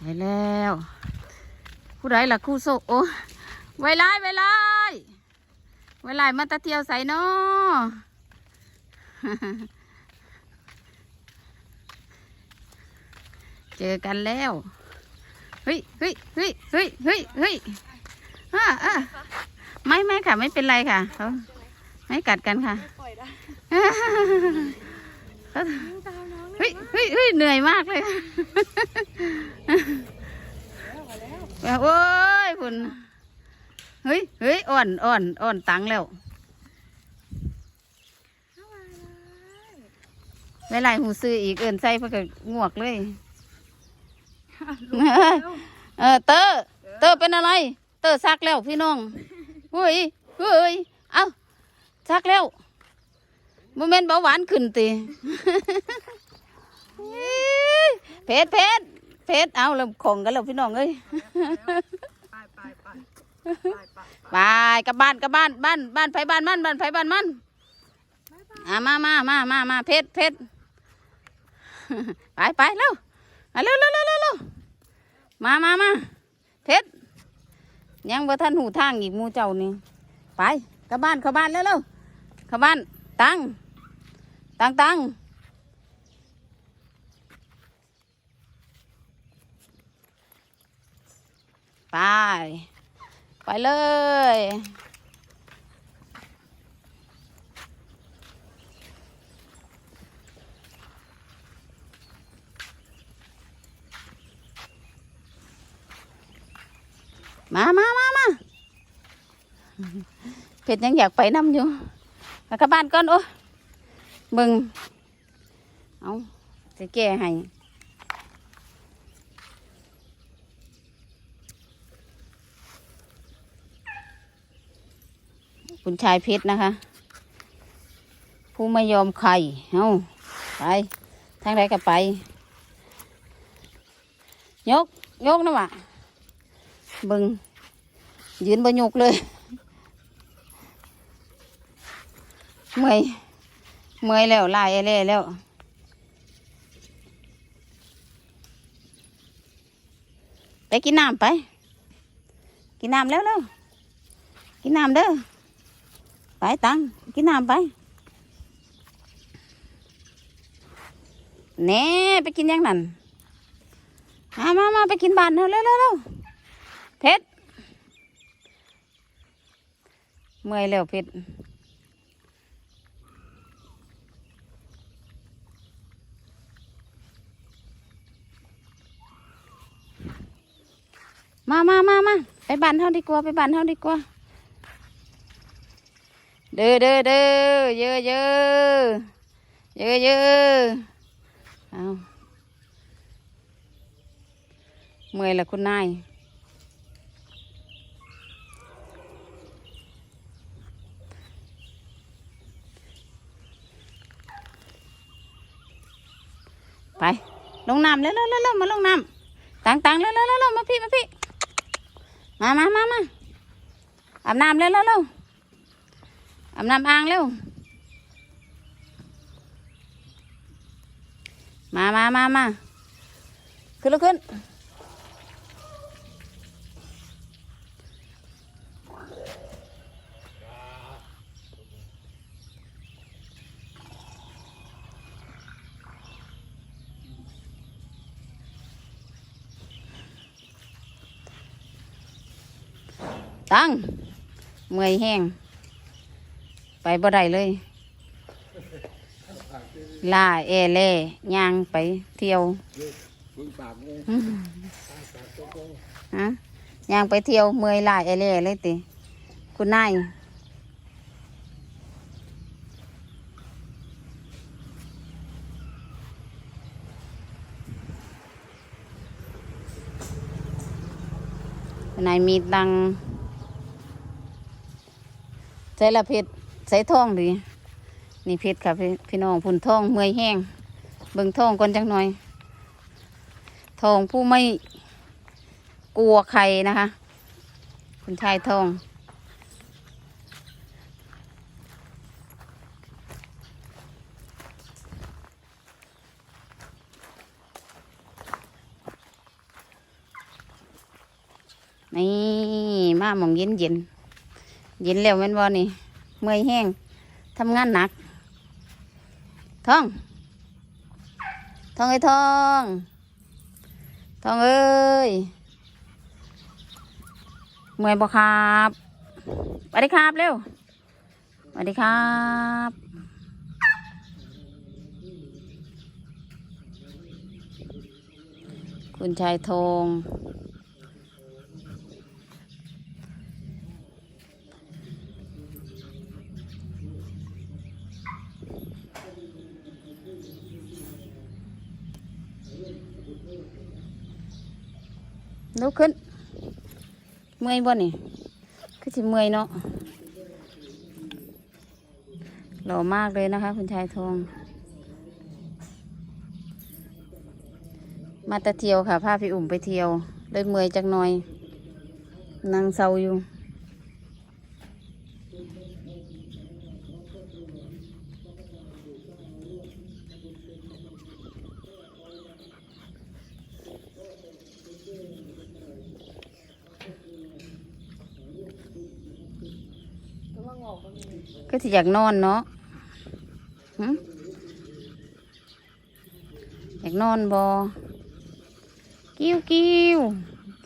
ไปแล้วผู้ใดล่ะคู่โซโอ้ไวไล่ไวไล่ไวไล่มาตะเที่ยวใส่นอเจอกันแล้วเฮ้ยเฮ้ยเฮ้ยเฮ้ยเฮ้ยเฮ้ยอ่าอ่าไม่ไม่ค่ะ ไม่เป็นไรค่ะเขาไม่กัดกันค่ะปล่อยได้เขาวิ่งตามน้อง เฮ้ยเฮ้ยเฮ้ยเหนื่อยมากเลยค่ะมาแล้วโอ้ยคุณเฮ้ยเฮ้ยอ่อนอ่อนอ่อนตังแล้วเข้ามาเลยเวลาหูซื้ออีกเอินใส่เพื่อก็งวกเลย เออเตอร์เตอร์เป็นอะไร เตอร์ซักแล้วพี่น้องเฮ้ยเฮ้ยเอ้าซักแล้วโมเมนต์เบาหวานขึ้นตี เพชรเพชรเพชรเอาเริ่มของกันแล้วพี่น้องเอ้ยไปไปไปไปไปไปกลับบ้านกับบ้านบ้านบ้านไผบ้านมันบ้านไผบ้านมันอะมามามามามาเพชรเพชรไปไปเร็วเร็วเร็วเร็วเร็วมามามาเพชรยังบ่าทันหูทางอีกมูเจ้านี่ไปกับบ้านเข้าบ้านแล้วเร็วเข้าบ้านตังตังตัง ไป ไปเลย มามามามาเผ็ดยังอยากไปน้ำอยู่มากลับบ้านก่อนโอ้มึง เอาจะแก้ให้ คุณชายเพชรนะคะ ผู้ไม่ยอมใครเอาไปทางใดก็ไป ยก ยกนะวะบึง ยืนบนยกเลย เมื่อย เมื่อยแล้วลายเล่แล้วไปกินน้ำไป กินน้ำแล้วเร็วกินน้ำเด้อ ไปตังกินน้ำไปแหน่ไปกินยังนั่นมามามาไปกินบานเร็วเร็วเร็วเร็วเพชรเมื่อยแล้วเพชรมามามามาไปบานเฮาดีกว่า ไปบานเฮาดีกว่า เด้อเด้อเด้อเยอะเยอะเยอะเยอะเอาเมื่อยละคุณนายไป ลงน้ำเร็วเร็วเร็วมาลงน้ำตังตังเร็วเร็วเร็วเร็วมาพี่มาพี่มามามามาอาบน้ำเร็วเร็วเร็ว อาบน้ำอ่างเร็ว มามามามาขึ้นแลุกขึ้นตั้งเมื่อยแห้ง บ่ได้เลยลาเอเล่ย่างไปเที่ยวมึงปากงูฮะย่างไปเที่ยวเมื่อยลาเอเล่เลยติคุณนายคุณนายมีตังใส่ละเพชร ใส่ท่องดีนี่เพชรค่ะพี่พี่น้องพุ่นท่องเมื่อยแห้งเบิ่งท่องก่อนจังหน่อยทองผู้ไม่กลัวใครนะคะ คุณชายทอง นี่ มาหมองเย็นเย็นเย็นแล้วแม่นบ่นี่ เมื่อยแห้งทำงานหนัก ท้อง ท้องเอ้ยท้อง ท้องเอ้ย เมื่อยบ่ครับสวัสดีครับเร็วสวัสดีครับคุณชายธง ลุกขึ้น เมื่อยบ่นี่คือสิเมื่อยเนาะหล่อมากเลยนะคะ คุณชายทอง มาตะเที่ยวค่ะพาพี่อุ่มไปเที่ยวเลยเมื่อยจักหน่อยนั่งเศร้าอยู่ ก็สิอยากนอนเนาะหึอยากนอนบอกิ้วกิ้ว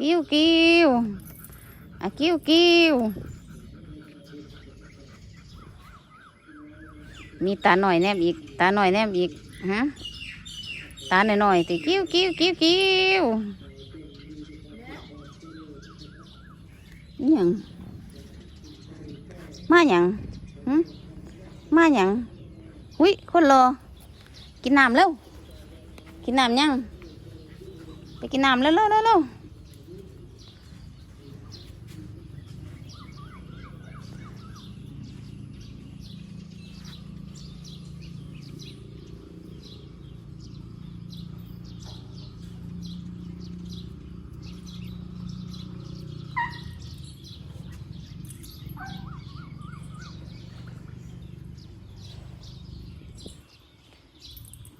กิ้วกิ้วอะกิ้วกิ้วมีตาหน่อยแนมอีก ตาหน่อยแนมอีกฮะตาหน่อยหน่อยติกิ้วกิ้วกิ้วกิ้วยัง มาหยังหึมาหยังหุยคนรอ กินน้ำแล้ว กินน้ำยัง ไปกินน้ำแล้วแล้วแล้ว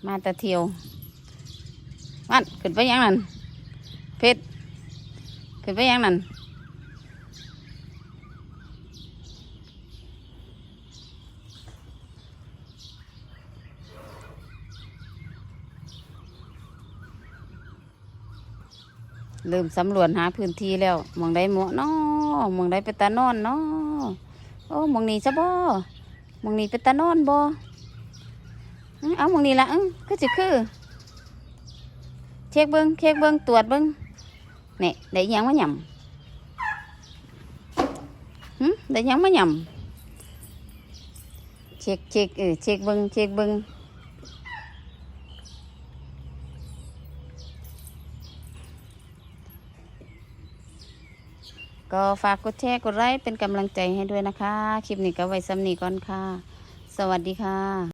มาต่เทียวมันขึ้นไปยังนั่นเพชรขึ้นไปยังนั่นเริ่มสำรวจหาพื้นที่แล้วมองได้หมอน้อมองได้เป็นตานอนเนาะโอ้มองนี้ซะบ่มองนี้เป็นตานอนบ่ เอาหมองนี้ละเออคือสิคือ เช็คเบิ้งเช็คเบิ้งตรวจเบิ้งเนี่ยได้ยังมาหย่ำหึได้ยังมาหย่ำเช็คเช็คเออเช็คเบิ้งเช็คเบิ้งก็ฝากกดแชร์กดไลค์เป็นกำลังใจให้ด้วยนะคะ คลิปนี้ก็ไว้ซ้ำนี้ก่อนค่ะ สวัสดีค่ะ